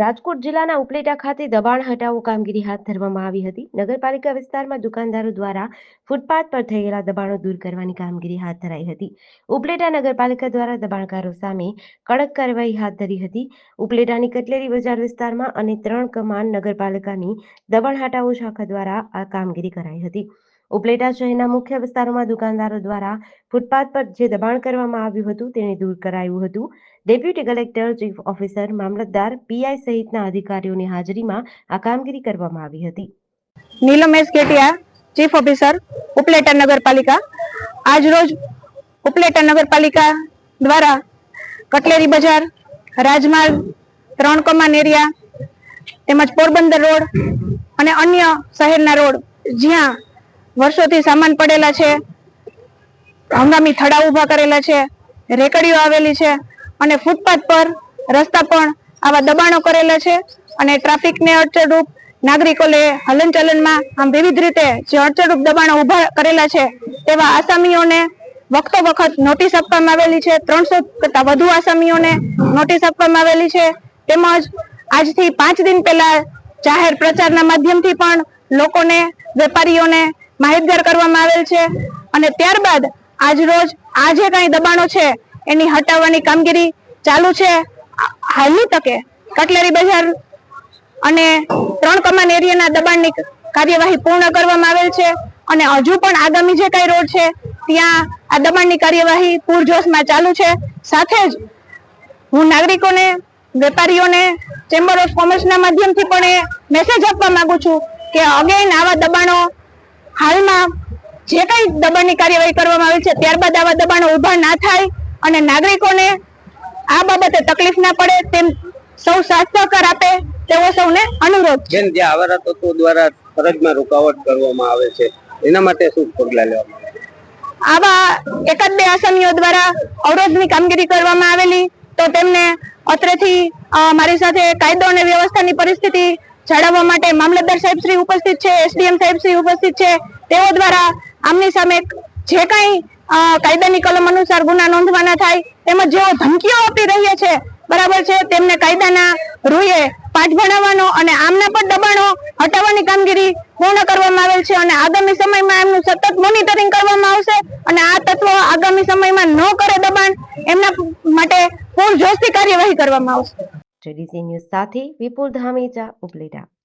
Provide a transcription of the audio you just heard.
રાજકોટ જિલ્લાના ઉપલેટા ખાતે દબાણ હટાવો કામગીરી હાથ ધરવામાં આવી હતી. નગરપાલિકા વિસ્તારમાં દુકાનદારો દ્વારા ફૂટપાથ પર થયેલા દબાણો દૂર કરવાની કામગીરી હાથ ધરાઈ હતી. ઉપલેટા નગરપાલિકા દ્વારા દબાણકારો સામે કડક કાર્યવાહી હાથ ધરી હતી. ઉપલેટાની કટલેરી બજાર વિસ્તારમાં અને ત્રણ કમાન નગરપાલિકાની દબાણ હટાવો શાખા દ્વારા આ કામગીરી કરાઈ હતી. ઉપલેટા શહેરના મુખ્ય વિસ્તારોમાં દુકાનદારો દ્વારા ફૂટપાથ પર જે દબાણ કરવામાં આવ્યું હતું તેને દૂર કરાયું હતું. ડેપ્યુટી કલેક્ટર, ચીફ ઓફિસર, મામલતદાર પીઆઈ સહિતના અધિકારીઓની હાજરીમાં આ કામગીરી કરવામાં આવી હતી. નીલમેશ કેટિયા ચીફ ઓફિસર, ઉપલેટા નગરપાલિકા. આજ રોજ ઉપલેટા નગરપાલિકા દ્વારા કટલેરી બજાર, રાજમાર્ગ, ત્રણ કમાન એરિયા, તેમજ પોરબંદર રોડ અને અન્ય શહેરના રોડ જ્યાં વર્ષોથી સામાન પડેલા છે. હંગામી થડા ઊભા કરેલા છે. રેકડીઓ આવેલી છે અને ફૂટપાથ પર રસ્તા પણ આવા દબાણો કરેલા છે અને ટ્રાફિકને અડચણરૂપ નાગરિકોને હલનચલનમાં આમ વિવિધ રીતે જે અડચણરૂપ દબાણો ઊભા કરેલા છે તેવા આસામીઓને વખતો વખત નોટિસ આપવામાં આવેલી છે. ત્રણસો કરતા વધુ આસામીઓને નોટિસ આપવામાં આવેલી છે. તેમજ આજથી પાંચ દિન પહેલા જાહેર પ્રચારના માધ્યમથી પણ લોકોને, વેપારીઓને માહિતગાર કરવામાં આવેલ છે અને ત્યારબાદ આજ રોજ આ જે કાંઈ દબાણો છે એની હટાવવાની કામગીરી ચાલુ છે. હાલની તકે કટલેરી બજાર અને ત્રણ કમાન એરિયાના દબાણની કાર્યવાહી પૂર્ણ કરવામાં આવેલ છે અને હજુ પણ આગામી જે કઈ રોડ છે ત્યાં આ દબાણની કાર્યવાહી પૂરજોશમાં ચાલુ છે. સાથે જ હું નાગરિકોને, વેપારીઓને, ચેમ્બર ઓફ કોમર્સના માધ્યમથી પણ એ મેસેજ આપવા માંગુ છું કે અગેન આવા દબાણો જે કઈ દબાણની કાર્યવાહી કરવામાં આવી છે ત્યારબાદ આવા દબાણો ઊભા ના થાય અને નાગરિકોને આ બાબતે તકલીફ ના પડે તેમ સૌ સાથ સહકાર આપે તેવો સૌને અનુરોધ છે બેન જે આવારા તત્વો દ્વારા ફરજમાં રૂકાવટ કરવામાં આવે છે એના માટે શું પગલા લેવામાં આવે? આવા એકાદ બે આસામીઓ દ્વારા અવરોધની કામગીરી કરવામાં આવેલી તો તેમને અત્રેથી મારી સાથે કાયદો અને વ્યવસ્થાની પરિસ્થિતિ જાળવવા માટે મામલતદાર સાહેબ શ્રી ઉપસ્થિત છે એસડીએમ સાહેબ શ્રી ઉપસ્થિત છે તેઓ દ્વારા આમની સામે જે કાંઈ કાયદાની કલમ અનુસાર ગુના નોંધવાના થાય, તેમજ જેઓ ધમકીઓ આપી રહ્યા છે, બરાબર છે, તેમને કાયદાના રૂએ પાઠ ભણાવવાનો અને આમના પર દબાણો હટાવવાની કામગીરી પૂર્ણ કરવામાં આવેલ છે અને આગામી સમયમાં એમનું સતત મોનિટરિંગ કરવામાં આવશે અને આ તત્વો આગામી સમયમાં ન કરે દબાણ, એમના માટે પૂરજોશથી કાર્યવાહી કરવામાં આવશે. જેડીસી ન્યૂઝ સાથે વિપુલ ધામેચા ઉપલેટા.